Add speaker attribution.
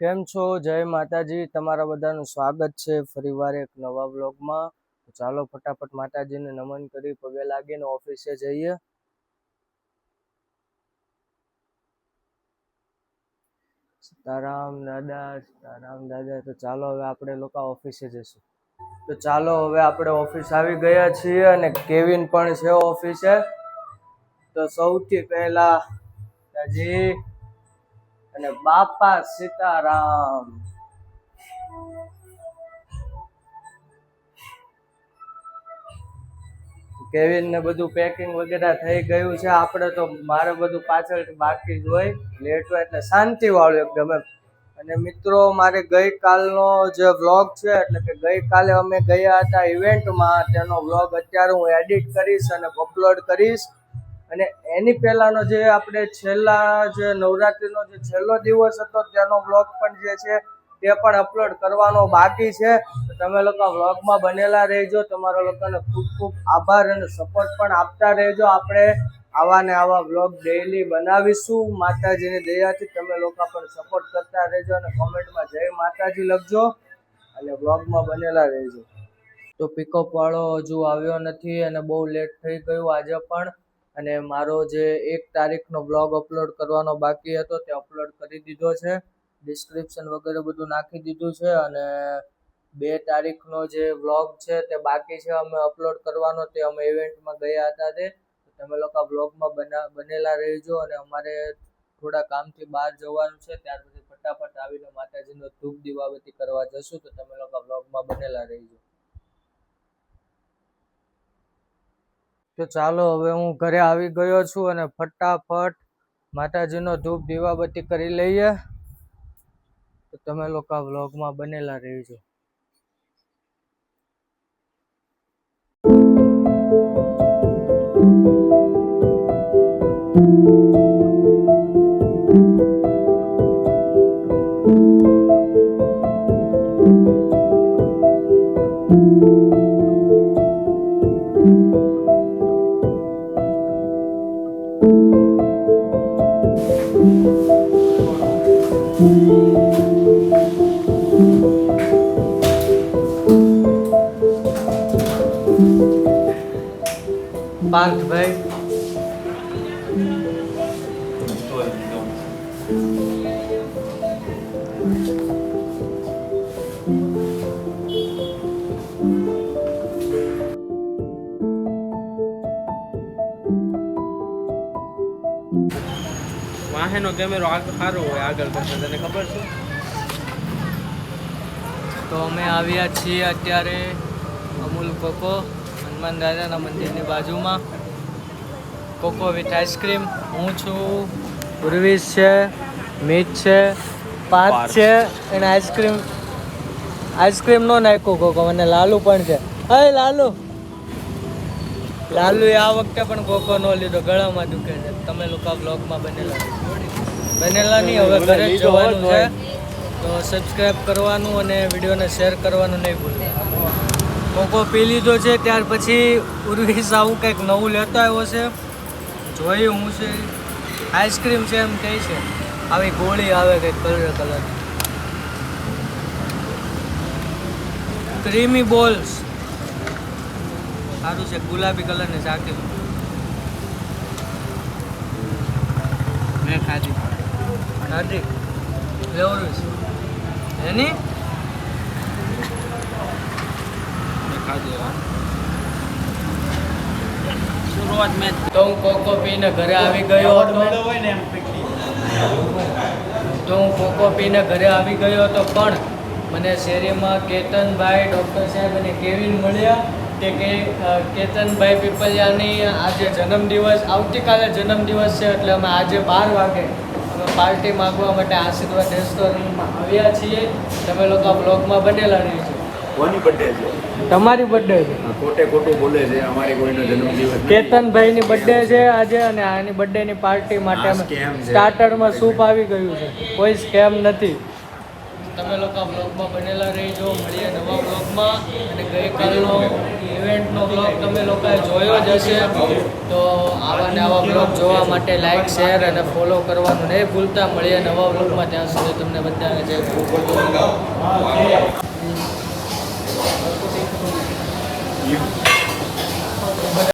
Speaker 1: કેમ છો? જય માતાજી. તમારા બધાનું સ્વાગત છે ફરીવાર એક નવા બ્લોગમાં ચાલો ફટાફટ માતાજીને નમન કરી. પગે લાગીને ઓફિસે જઈએ. સીતારામ દાદા સીતારામ દાદા. તો ચાલો હવે આપણે લોકો ઓફિસે જઈશું. તો ચાલો હવે આપણે ઓફિસ આવી ગયા છીએ અને કેવિન પણ છે ઓફિસે. તો સૌથી પહેલા જી અને બાપા સીતારામ. કેવિન ને બધું પેકિંગ વગેરે થઈ ગયું છે. આપણે તો મારે બધું પાછળ બાકી જ હોય. લેટ હોય એટલે શાંતિ વાળું એકદમ અને મિત્રો, મારે ગઈકાલનો જે વ્લોગ છે, એટલે કે ગઈકાલે અમે ગયા હતા ઇવેન્ટમાં તેનો વ્લોગ અત્યારે હું એડિટ કરીશ અને અપલોડ કરીશ. અને એની પહેલાનો જે આપણે છેલ્લા જે નવરાત્રિનો જે છેલ્લો દિવસ હતો તેનો વ્લોગ પણ જે છે, તે પણ અપલોડ કરવાનો બાકી છે. તમે લોકો વ્લોગમાં બનેલા રહેજો. તમારા લોકોને ખૂબ ખૂબ આભાર અને સપોર્ટ પણ આપતા રહેજો. આપણે આવા ને આવા વ્લોગ ડેઈલી બનાવીશું. માતાજીની દયાથી તમે લોકો પણ સપોર્ટ કરતા રહેજો અને કોમેન્ટમાં જય માતાજી લખજો અને વ્લોગમાં બનેલા રહેજો. તો પિકઅપ વાળો હજુ આવ્યો નથી અને બહુ લેટ થઈ ગયું. આજે પણ અને મારો જે એક તારીખનો બ્લોગ અપલોડ કરવાનો બાકી હતો, તે અપલોડ કરી દીધો છે. ડિસ્ક્રિપ્શન વગેરે બધું નાખી દીધું છે અને બે તારીખનો જે વ્લોગ છે તે બાકી છે, અમે અપલોડ કરવાનો. તે અમે ઇવેન્ટમાં ગયા હતા તે. તમે લોકો બ્લોગમાં બના, બનેલા રહેજો અને અમારે થોડા કામથી બહાર જવાનું છે. ત્યાર પછી ફટાફટ આવીને માતાજીનો ધૂપ દીવાબતી કરવા જશું. તો તમે લોકો બ્લોગમાં બનેલા રહેજો. તો ચાલો હવે હું ઘરે આવી ગયો છું અને ફટાફટ માતાજીનો ધૂપ દીવાબત્તી કરી લઈએ. તો તમે લોકો આ વ્લોગમાં બનેલા રહેજો. પાર્થભાઈ
Speaker 2: વાહેનો કેમેરો સારો હોય, આગળ કરતા તને ખબર છે?
Speaker 1: તો અમે આવ્યા છીએ અત્યારે અમૂલ કોકો. હનુમાન દાદાના મંદિરની બાજુમાં કોકો વિથ આઈસ્ક્રીમ હું છું ઉર્વિશ છે મીત છે પાર્થ. છે અને આઈસ્ક્રીમ આઈસ્ક્રીમ નો નાખ્યો કોકો મને લાલુ પણ છે. અરે લાલુ. એ આ વખતે પણ કોકો નો લીધો ગળામાં દુખે છે. તમે લોકો બ્લોગમાં બનેલા. બનેલા નહીં હવે ઘરે જવાનું છે. તો સબસ્ક્રાઇબ કરવાનું અને વિડીયોને શેર કરવાનું નહીં ભૂલતા. કોકો પી લીધો છે, ત્યાર પછી ઉર્વિશ આવું કંઈક નવું લેતો આવ્યો છે. જોયું હું છે. આઈસ્ક્રીમ છે એમ કહે છે. આવી ગોળી આવે કંઈક કલર કલર. Creamy balls. સારું છે, ગુલાબી કલરની ચાકી
Speaker 2: મેં ખાધી.
Speaker 1: ખાધી. લેવું એની
Speaker 2: મેં ખાધી હવે. શરૂઆત મેં
Speaker 1: તો હું કોકો પીને ઘરે આવી ગયો તો હું કોકો પીને ઘરે આવી ગયો હતો પણ મને શેરીમાં કેતનભાઈ ડૉક્ટર સાહેબ અને કેવિન મળ્યા કે કે કેતનભાઈ પીપલિયાની આજે જન્મદિવસ આવતીકાલે જન્મદિવસ છે એટલે અમે આજે બાર વાગે અમે પાર્ટી માગવા માટે આશીર્વાદ રેસ્ટોરન્ટમાં આવ્યા છીએ. તમે લોકો બ્લોગમાં બનેલા રહીશું
Speaker 3: કોની બર્થડે છે?
Speaker 1: તમારી બર્થડે છે.
Speaker 3: ખોટે ખોટું બોલે છે અમારે કોઈનો જન્મદિવસ કેતનભાઈ
Speaker 1: કેતનભાઈની બર્થડે છે આજે અને આની બર્થડેની પાર્ટી માટે સ્ટાર્ટરમાં સૂપ આવી ગયું છે. કોઈ સ્કેમ નથી. તમે લોકો બ્લોગમાં બનેલા રહીજો મળીએ નવા બ્લોગમાં અને ગઈકાલનો ઇવેન્ટનો બ્લોગ તમે લોકોએ જોયો જ હશે. તો આવા ને આવા બ્લોગ જોવા માટે લાઈક શેર અને ફોલો કરવાનું નહીં ભૂલતા. મળીએ નવા બ્લોગમાં ત્યાં સુધી તમને બધાને જય you